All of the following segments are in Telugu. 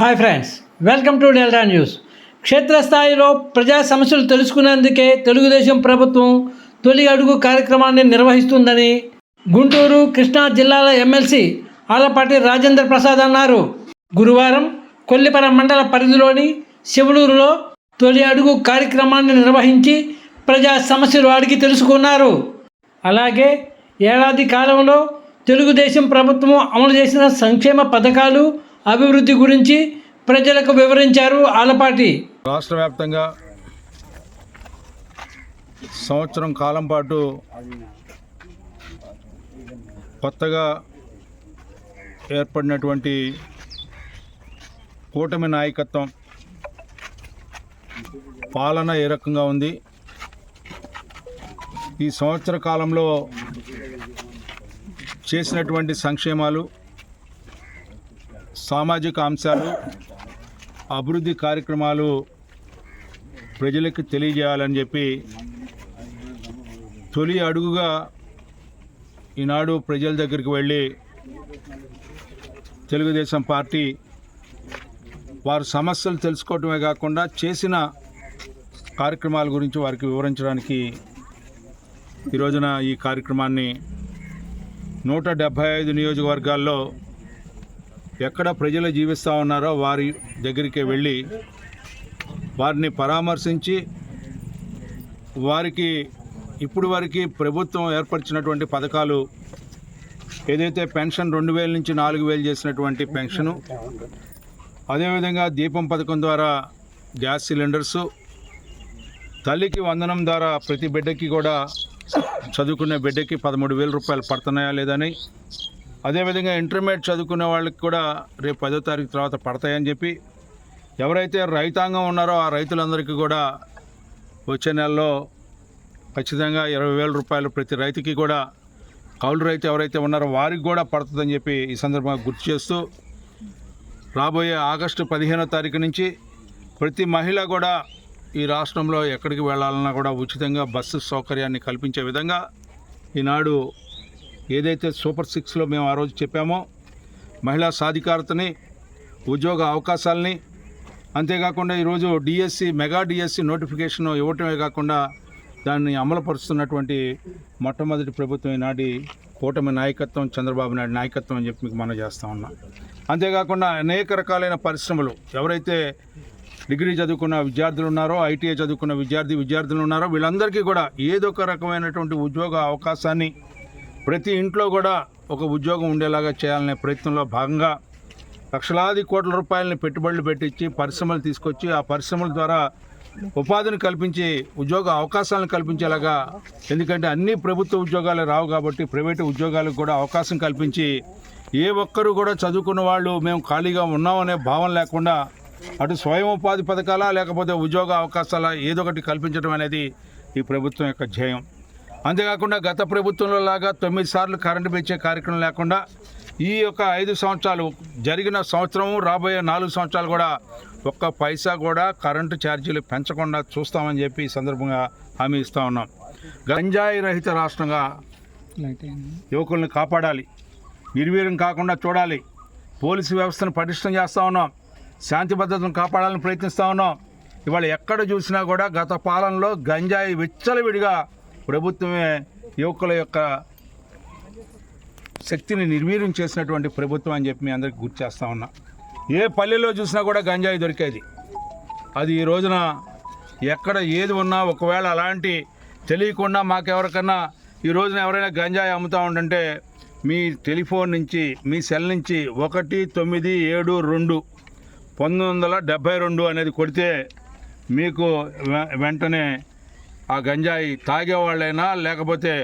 Hi friends welcome to Delta News క్షేత్రస్థాయిలో ప్రజా సమస్యలు తెలుసుకునేందుకే తెలుగుదేశం ప్రభుత్వం తొలి అడుగు కార్యక్రమాన్ని నిర్వహిస్తుందని గుంటూరు కృష్ణా జిల్లాల ఎమ్మెల్సీ ఆలపాటి రాజేంద్ర ప్రసాద్ అన్నారు. గురువారం కొల్లిపర మండల పరిధిలోని శివలూరులో తొలి అడుగు కార్యక్రమాన్ని నిర్వహించి ప్రజా సమస్యలు అడిగి తెలుసుకున్నారు. అలాగే ఏడాది కాలంలో తెలుగుదేశం ప్రభుత్వం అమలు చేసిన సంక్షేమ పథకాలు అభివృద్ధి గురించి ప్రజలకు వివరించారు ఆలపాటి. రాష్ట్ర వ్యాప్తంగా సంవత్సరం కాలం పాటు కొత్తగా ఏర్పడినటువంటి కూటమి నాయకత్వం పాలన ఏ రకంగా ఉంది? ఈ సంవత్సర కాలంలో చేసినటువంటి సంక్షేమాలు సామాజిక అంశాలు అభివృద్ధి కార్యక్రమాలు ప్రజలకు తెలియజేయాలని చెప్పి తొలి అడుగుగా ఈనాడు ప్రజల దగ్గరికి వెళ్ళి తెలుగుదేశం పార్టీ వారు సమస్యలు తెలుసుకోవటమే కాకుండా చేసిన కార్యక్రమాల గురించి వారికి వివరించడానికి ఈ రోజున ఈ కార్యక్రమాన్ని నూట డెబ్భై ఐదు నియోజకవర్గాల్లో ఎక్కడ ప్రజలు జీవిస్తూ ఉన్నారో వారి దగ్గరికి వెళ్ళి వారిని పరామర్శించి వారికి ఇప్పుడు వరకు ప్రభుత్వం ఏర్పరిచినటువంటి పథకాలు ఏదైతే పెన్షన్ రెండు వేల నుంచి నాలుగు వేలు చేసినటువంటి పెన్షను అదేవిధంగా దీపం పథకం ద్వారా గ్యాస్ సిలిండర్సు తల్లికి వందనం ద్వారా ప్రతి బిడ్డకి కూడా చదువుకునే బిడ్డకి పదమూడు వేల రూపాయలు పడుతున్నాయా లేదని అదేవిధంగా ఇంటర్మీడియట్ చదువుకునే వాళ్ళకి కూడా రేపు పదో తారీఖు తర్వాత పడతాయని చెప్పి ఎవరైతే రైతాంగం ఉన్నారో ఆ రైతులందరికీ కూడా వచ్చే నెలలో ఖచ్చితంగా ఇరవై వేల రూపాయలు ప్రతి రైతుకి కూడా కౌలు రైతు ఎవరైతే ఉన్నారో వారికి కూడా పడుతుందని చెప్పి ఈ సందర్భంగా గుర్తు చేస్తూ రాబోయే ఆగస్టు పదిహేనో తారీఖు నుంచి ప్రతి మహిళ కూడా ఈ రాష్ట్రంలో ఎక్కడికి వెళ్ళాలన్నా కూడా ఉచితంగా బస్సు సౌకర్యాన్ని కల్పించే విధంగా ఈనాడు ఏదైతే సూపర్ సిక్స్లో మేము ఆ రోజు చెప్పామో మహిళా సాధికారతని ఉద్యోగ అవకాశాలని అంతేకాకుండా ఈరోజు డిఎస్సి మెగా డిఎస్సి నోటిఫికేషన్ ఇవ్వటమే కాకుండా దాన్ని అమలుపరుస్తున్నటువంటి మొట్టమొదటి ప్రభుత్వం ఈనాటి కూటమి నాయకత్వం చంద్రబాబు నాయుడు నాయకత్వం అని చెప్పి మీకు మనం చేస్తూ ఉన్నాం. అంతేకాకుండా అనేక రకాలైన పరిశ్రమలు ఎవరైతే డిగ్రీ చదువుకున్న విద్యార్థులు ఉన్నారో ఐటీఐ చదువుకున్న విద్యార్థి విద్యార్థులు ఉన్నారో వీళ్ళందరికీ కూడా ఏదో ఒక రకమైనటువంటి ఉద్యోగ అవకాశాన్ని ప్రతి ఇంట్లో కూడా ఒక ఉద్యోగం ఉండేలాగా చేయాలనే ప్రయత్నంలో భాగంగా లక్షలాది కోట్ల రూపాయలని పెట్టుబడులు పెట్టించి పరిశ్రమలు తీసుకొచ్చి ఆ పరిశ్రమల ద్వారా ఉపాధిని కల్పించి ఉద్యోగ అవకాశాలను కల్పించేలాగా ఎందుకంటే అన్ని ప్రభుత్వ ఉద్యోగాలు రావు కాబట్టి ప్రైవేటు ఉద్యోగాలకు కూడా అవకాశం కల్పించి ఏ ఒక్కరు కూడా చదువుకున్న వాళ్ళు మేము ఖాళీగా ఉన్నామనే భావం లేకుండా అటు స్వయం ఉపాధి పథకాలా లేకపోతే ఉద్యోగ అవకాశాల ఏదో ఒకటి కల్పించడం అనేది ఈ ప్రభుత్వం యొక్క ధ్యేయం. అంతేకాకుండా గత ప్రభుత్వంలో లాగా తొమ్మిది సార్లు కరెంటు పెంచే కార్యక్రమం లేకుండా ఈ యొక్క ఐదు సంవత్సరాలు జరిగిన సంవత్సరం రాబోయే నాలుగు సంవత్సరాలు కూడా ఒక్క పైసా కూడా కరెంటు ఛార్జీలు పెంచకుండా చూస్తామని చెప్పి ఈ సందర్భంగా హామీ ఇస్తూ ఉన్నాం. గంజాయి రహిత రాష్ట్రంగా యువకుల్ని కాపాడాలి. నిర్వీర్యం కాకుండా చూడాలి. పోలీసు వ్యవస్థను పటిష్టం చేస్తూ ఉన్నాం. శాంతి భద్రతను కాపాడాలని ప్రయత్నిస్తూ ఉన్నాం. ఇవాళ ఎక్కడ చూసినా కూడా గత పాలనలో గంజాయి విచ్చలవిడిగా ప్రభుత్వమే యువకుల యొక్క శక్తిని నిర్వీర్యం చేసినటువంటి ప్రభుత్వం అని చెప్పి మీ అందరికీ గుర్తు చేస్తూ ఉన్నా. ఏ పల్లెలో చూసినా కూడా గంజాయి దొరికేది. అది ఈ రోజున ఎక్కడ ఏది ఉన్నా ఒకవేళ అలాంటి తెలియకుండా మాకెవరికన్నా ఈ రోజున ఎవరైనా గంజాయి అమ్ముతూ ఉండంటే మీ టెలిఫోన్ నుంచి మీ సెల్ నుంచి ఒకటి తొమ్మిది ఏడు రెండు పంతొమ్మిది వందల డెబ్భై రెండు అనేది కొడితే మీకు వె- వెంటనే ఆ గంజాయి తాగేవాళ్ళైనా లేకపోతే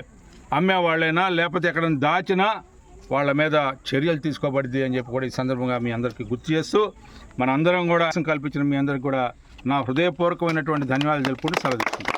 అమ్మేవాళ్ళైనా లేకపోతే ఎక్కడైనా దాచినా వాళ్ళ మీద చర్యలు తీసుకోబడింది అని చెప్పి కూడా ఈ సందర్భంగా మీ అందరికీ గుర్తు చేస్తూ మన అందరం కూడా కల్పించిన మీ అందరికి కూడా నా హృదయపూర్వకమైనటువంటి ధన్యవాదాలు తెలుపుకుంటూ సెలవు తీసుకుంటాను